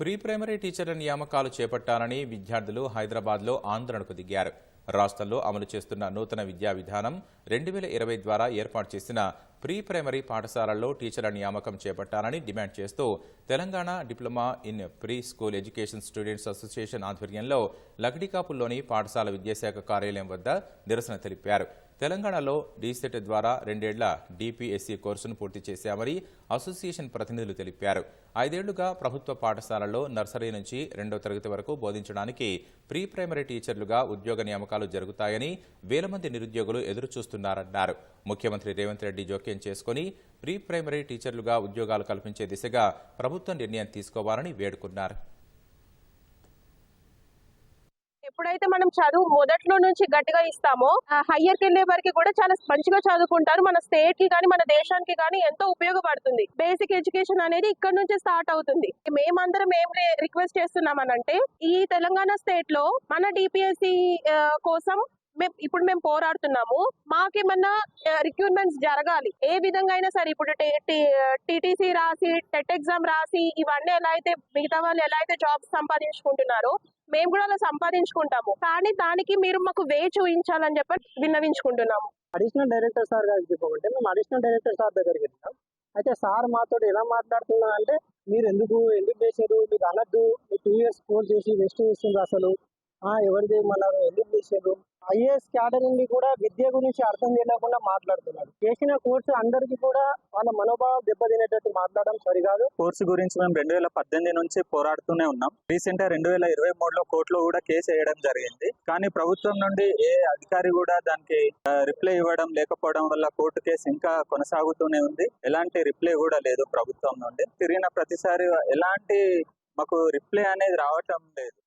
Pre primary టీచర్ల నియామకాలు చేపట్టాలని విద్యార్థులు హైదరాబాద్లో ఆందోళనకు దిగారు. రాష్ట్రంలో అమలు చేస్తున్న నూతన విద్యా విధానం రెండు వేల ఇరవై ద్వారా ఏర్పాటు చేసిన ప్రీ ప్రైమరీ పాఠశాలల్లో టీచర్ల నియామకం చేపట్టాలని డిమాండ్ చేస్తూ Telangana diploma in pre school education students association ఆధ్వర్యంలో లగడికాపుల్లోని పాఠశాల విద్యాశాఖ కార్యాలయం వద్ద నిరసన తెలిపారు. తెలంగాణలో డీసెట్ ద్వారా రెండేళ్ళ డిపిఎస్సి కోర్సును పూర్తి చేశామని అసోసియేషన్ ప్రతినిధులు తెలిపారు. ఐదేళ్ళుగా ప్రభుత్వ పాఠశాలల్లో నర్సరీ నుంచి రెండో తరగతి వరకు బోధించడానికి ప్రీ ప్రైమరీ టీచర్లుగా ఉద్యోగ నియామకాలు జరుగుతాయని వేల మంది నిరుద్యోగులు ఎదురుచూస్తున్నారన్నారు. ముఖ్యమంత్రి రేవంత్ రెడ్డి జోక్యం చేసుకుని ప్రీ ప్రైమరీ టీచర్లుగా ఉద్యోగాలు కల్పించే దిశగా ప్రభుత్వం నిర్ణయం తీసుకోవాలని వేడుకున్నారు. ఎప్పుడైతే మనం చదువు మొదట్లో నుంచి గట్టిగా ఇస్తామో హయ్యర్కి వెళ్ళే వరకు కూడా చాలా మంచిగా చదువుకుంటారు. మన స్టేట్కి కానీ మన దేశానికి కానీ ఎంతో ఉపయోగపడుతుంది. బేసిక్ ఎడ్యుకేషన్ అనేది ఇక్కడ నుంచి స్టార్ట్ అవుతుంది. మేమందరం ఏం రిక్వెస్ట్ చేస్తున్నామనంటే ఈ తెలంగాణ స్టేట్లో మన డిపిఎస్సి కోసం మేము ఇప్పుడు మేము పోరాడుతున్నాము. మాకేమన్నా రిక్రూట్మెంట్స్ జరగాలి. ఏ విధంగా అయినా సరే ఇప్పుడు టీటీసీ రాసి టెట్ ఎగ్జామ్ రాసి ఇవన్నీ ఎలా అయితే మిగతా వాళ్ళు ఎలా అయితే జాబ్స్ సంపాదించుకుంటున్నారో మేము కూడా అలా సంపాదించుకుంటాము. కానీ దానికి మీరు మాకు వే చూపించాలని చెప్పి విన్నవించుకుంటున్నాము. అడిషనల్ డైరెక్టర్ సార్ గారికి చెప్పమంటే మేము అడిషనల్ డైరెక్టర్ సార్ దగ్గరికి వెళ్తాం. అయితే సార్ మాతో ఎలా మాట్లాడుతున్నా అంటే మీరు ఎందుకు ఎందుకు చేశారు మీకు అనద్దు మీరు టూ ఇయర్స్ కోర్స్ చేసి వేస్ట్ చేసిండ్రు అసలు ఎవరిది? ఎవరు ఎందుకు చేశారు? ఐఏఎస్ క్యాడర్ నుండి కూడా విద్య గురించి అర్థం చేయలేకుండా మాట్లాడుతున్నారు. చేసిన కోర్సు అందరికీ కూడా వాళ్ళ మనోభావం దెబ్బతినేటట్టు మాట్లాడడం సరికాదు. కోర్సు గురించి మేము రెండు వేల పద్దెనిమిది నుంచి పోరాడుతూనే ఉన్నాం. రీసెంట్గా రెండు వేల ఇరవై మూడులో కోర్టులో కూడా కేసు వేయడం జరిగింది. కానీ ప్రభుత్వం నుండి ఏ అధికారి కూడా దానికి రిప్లై ఇవ్వడం లేకపోవడం వల్ల కోర్టు కేసు ఇంకా కొనసాగుతూనే ఉంది. ఎలాంటి రిప్లై కూడా లేదు ప్రభుత్వం నుండి. తిరిగిన ప్రతిసారి ఎలాంటి మాకు రిప్లై అనేది రావటం లేదు.